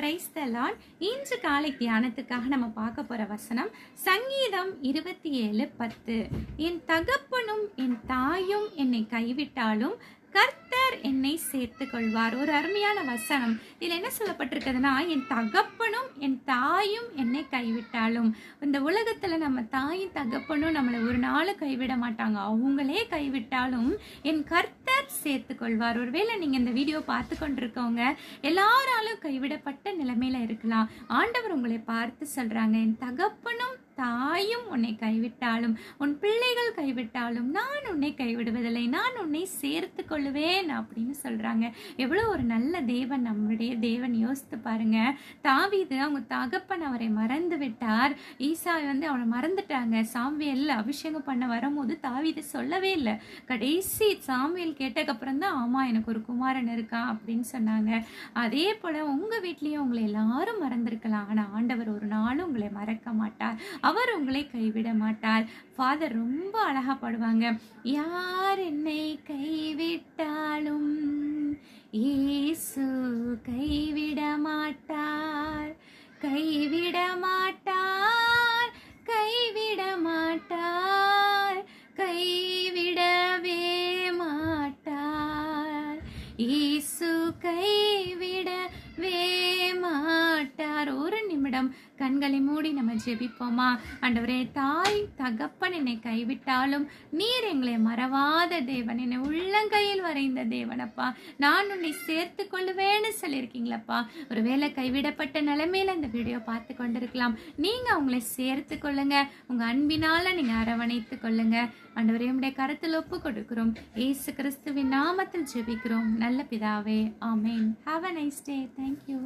Price தலான் இன்று காலை தியானத்துக்காக நம்ம பார்க்க போற வசனம் சங்கீதம் இருபத்தி ஏழு பத்து. என் தகப்பனும் என் தாயும் என்னை கைவிட்டாலும் கர்த்த சேர்த்து கொள்வார் ஒரு அருமையான வசனம். இதில் என்ன சொல்லப்பட்டிருக்குதுன்னா என் தகப்பனும் என் தாயும் என்னை கைவிட்டாலும். இந்த உலகத்தில் நம்ம தாயும் தகப்பனும் நம்மளை ஒரு நாளும் கைவிட மாட்டாங்க. அவங்களே கைவிட்டாலும் என் கர்த்தர் சேர்த்து கொள்வார் ஒருவேளை நீங்கள் இந்த வீடியோ பார்த்து கொண்டிருக்கவங்க எல்லாராலும் கைவிடப்பட்ட நிலைமையில் இருக்கலாம். ஆண்டவர் உங்களை பார்த்து சொல்கிறாங்க என் தகப்பனும் தாயும் உன்னை கைவிட்டாலும் உன் பிள்ளைகள் கைவிட்டாலும் நான் உன்னை கைவிடுவதில்லை நான் உன்னை சேர்த்து கொள்ளுவேன் அப்படின்னு சொல்றாங்க. எவ்வளோ ஒரு நல்ல தேவன் நம்முடைய தேவன். யோசித்து பாருங்க. தாவீது அவங்க தகப்பன் அவரை மறந்து விட்டார். ஈசா வந்து அவனை மறந்துட்டாங்க. சாமியல் அபிஷேகம் பண்ண வரும்போது தாவிது சொல்லவே இல்லை. கடைசி சாமியல் கேட்டக்கப்புறம் தான் ஆமா எனக்கு ஒரு குமாரன் இருக்கான் அப்படின்னு சொன்னாங்க. அதே போல உங்க வீட்லயும் உங்களை எல்லாரும் மறந்திருக்கலாம். ஆனா ஆண்டவர் ஒரு நாளும் உங்களை மறக்க மாட்டார். அவர் உங்களை கைவிட மாட்டார். ஃபாதர் ரொம்ப அழகா பாடுவாங்க. யார் என்னை கைவிட்டாலும் ஏசு கைவிட மாட்டார். கைவிட மாட்டார். கைவிட மாட்டார். கைவிடவே மாட்டார். ஏசு கைவிடவே நேரம் கண்களை மூடி நம்ம ஜெபிப்போமா? ஆண்டவரே தாய் தகப்பன் என்னை கைவிட்டாலும் நீர் எங்களை மறவாத தேவன் என்னை உள்ளங்கையில் வரைந்த தேவனப்பா. நான் உன்னை சேர்த்து கொள்ளுவேன்னு சொல்லியிருக்கீங்களப்பா. ஒருவேளை கைவிடப்பட்ட நிலைமையில இந்த வீடியோ பார்த்து கொண்டிருக்கலாம். நீங்க அவங்களை சேர்த்து கொள்ளுங்க. உங்க அன்பினால நீங்க அரவணைத்து கொள்ளுங்க. ஆண்டவரே உடைய கருத்தில் ஒப்பு கொடுக்கிறோம். ஏசு கிறிஸ்துவின் நாமத்தில் ஜெபிக்கிறோம். நல்ல பிதாவே ஆமேன். Have a nice day thank you